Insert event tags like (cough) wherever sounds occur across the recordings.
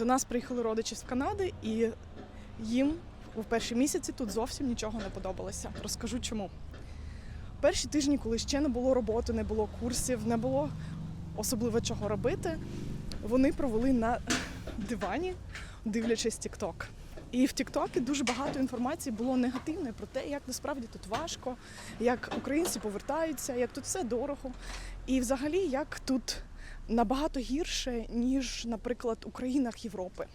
До нас приїхали родичі з Канади, і їм у перші місяці тут зовсім нічого не подобалося. Розкажу чому. Перші тижні, коли ще не було роботи, не було курсів, не було особливо чого робити, вони провели на дивані, дивлячись TikTok. І в TikTok дуже багато інформації було негативної про те, як насправді тут важко, як українці повертаються, як тут все дорого. І взагалі, як тут набагато гірше, ніж, наприклад, у країнах Європи,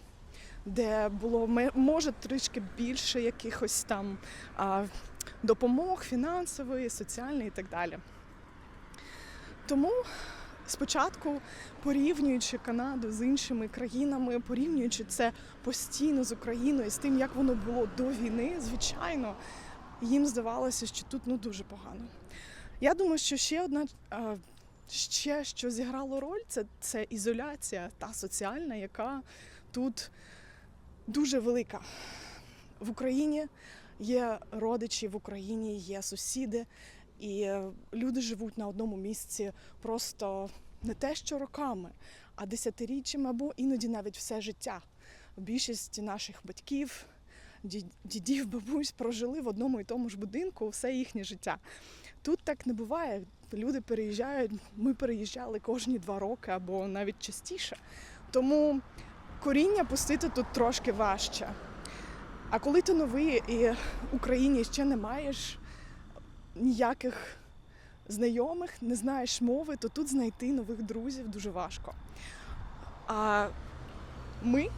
де було може трішки більше якихось там допомог фінансової, соціальної і так далі. Тому спочатку, порівнюючи Канаду з іншими країнами, порівнюючи це постійно з Україною, з тим, як воно було до війни, звичайно, їм здавалося, що тут ну дуже погано. Я думаю, що ще одна ще що зіграло роль, це, це ізоляція та соціальна, яка тут дуже велика. В Україні є родичі, в Україні є сусіди, і люди живуть на одному місці просто не те, що роками, а десятиріччями або іноді навіть все життя. Більшість наших батьків, дідів, бабусь прожили в одному і тому ж будинку все їхнє життя. Тут так не буває. Люди переїжджають, ми переїжджали кожні два роки або навіть частіше. Тому коріння пустити тут трошки важче. А коли ти новий і в Україні ще не маєш ніяких знайомих, не знаєш мови, то тут знайти нових друзів дуже важко. А ми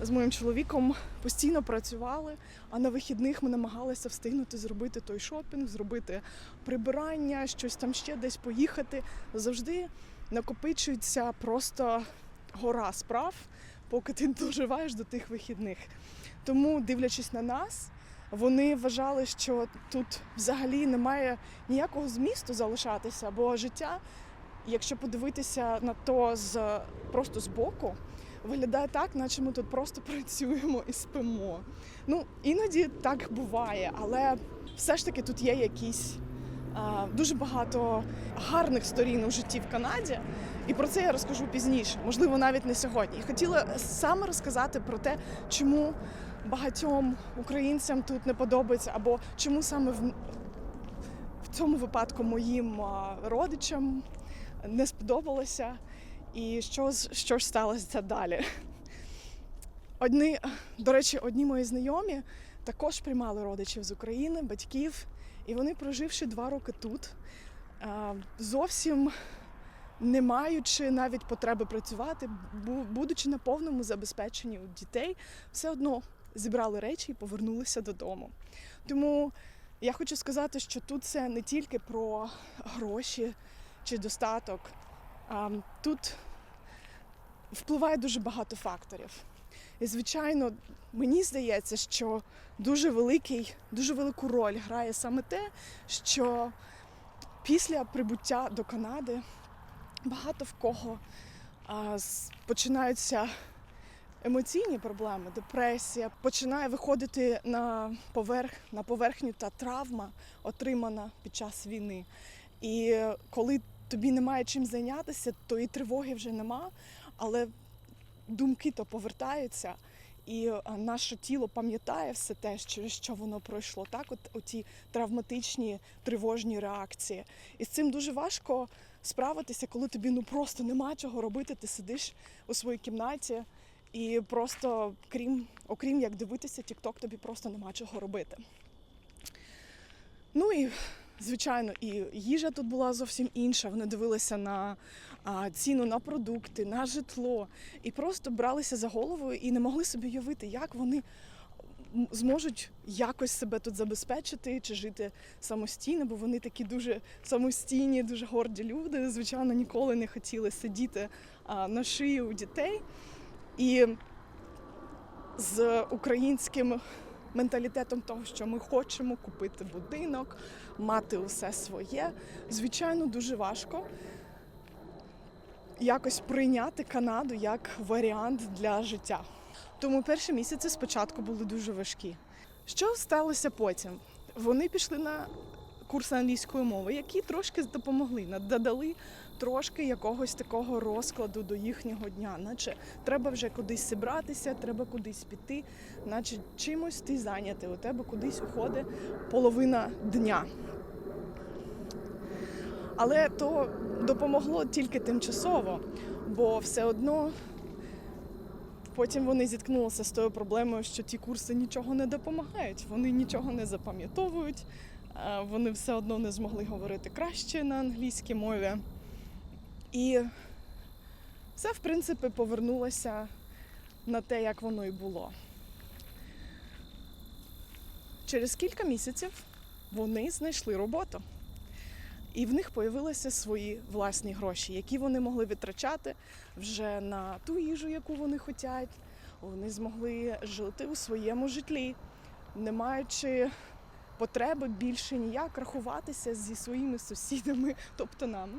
з моїм чоловіком постійно працювали, а на вихідних ми намагалися встигнути зробити той шопінг, зробити прибирання, щось там ще десь поїхати. Завжди накопичується просто гора справ, поки ти (laughs) доживаєш до тих вихідних. Тому, дивлячись на нас, вони вважали, що тут взагалі немає ніякого змісту залишатися, бо життя, якщо подивитися на то з просто збоку, виглядає так, наче ми тут просто (laughs) працюємо і спимо. Ну, іноді так буває, але все ж таки тут є якісь дуже багато гарних сторін у житті в Канаді. І про це я розкажу пізніше, можливо, навіть не сьогодні. І хотіла саме розказати про те, чому багатьом українцям тут не подобається, або чому саме в, в цьому випадку моїм родичам не сподобалося, і що, що ж сталося далі. Одні, до речі, одні мої знайомі також приймали родичів з України, батьків, і вони, проживши два роки тут, зовсім не маючи навіть потреби працювати, будучи на повному забезпеченні у дітей, все одно зібрали речі і повернулися додому. Тому я хочу сказати, що тут це не тільки про гроші чи достаток, тут впливає дуже багато факторів. І, звичайно, мені здається, що дуже великий, дуже велику роль грає саме те, що після прибуття до Канади багато в кого а, починаються емоційні проблеми, депресія, починає виходити на, поверх, на поверхню та травма, отримана під час війни. І коли тобі немає чим зайнятися, то і тривоги вже нема, але думки то повертаються. І е, наше тіло пам'ятає все те, через що воно пройшло. Так, от оті травматичні тривожні реакції. І з цим дуже важко справитися, коли тобі ну просто нема чого робити. Ти сидиш у своїй кімнаті, і просто, крім, окрім як дивитися, TikTok, тобі просто нема чого робити. Ну і звичайно, і їжа тут була зовсім інша. Вони дивилися на ціну на продукти, на житло, і просто бралися за голову і не могли собі уявити, як вони зможуть якось себе тут забезпечити чи жити самостійно, бо вони такі дуже самостійні, дуже горді люди. Звичайно, ніколи не хотіли сидіти на шиї у дітей. І з українським менталітетом того, що ми хочемо купити будинок, мати усе своє, звичайно, дуже важко якось прийняти Канаду як варіант для життя. Тому перші місяці спочатку були дуже важкі. Що сталося потім? Вони пішли на курси англійської мови, які трошки допомогли, додали трошки якогось такого розкладу до їхнього дня, наче треба вже кудись зібратися, треба кудись піти, наче чимось ти зайнятий, у тебе кудись уходить половина дня. Але то допомогло тільки тимчасово, бо все одно потім вони зіткнулися з тою проблемою, що ті курси нічого не допомагають, вони нічого не запам'ятовують, е, вони все одно не змогли говорити краще на англійській мові. І все, в принципі, повернулося на те, як воно і було. Через кілька місяців вони знайшли роботу. І в них появилися свої власні гроші, які вони могли витрачати вже на ту їжу, яку вони хочуть. Вони змогли жити у своєму житлі, не маючи потреби більше ніяк рахуватися зі своїми сусідами, (laughs) тобто нами,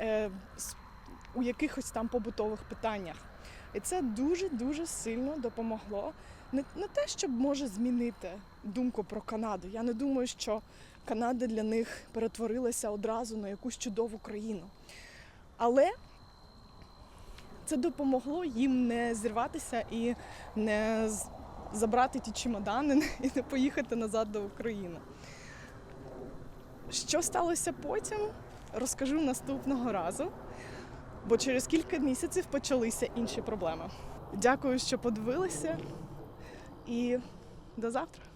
е, у якихось там побутових питаннях. І це дуже-дуже сильно допомогло. Не, не те, щоб може змінити думку про Канаду. Я не думаю, що Канада для них перетворилася одразу на якусь чудову країну. Але це допомогло їм не зірватися і не забрати ті чемодани (laughs) і не поїхати назад до України. Що сталося потім, розкажу наступного разу, бо через кілька місяців почалися інші проблеми. Дякую, що подивилися, і до завтра.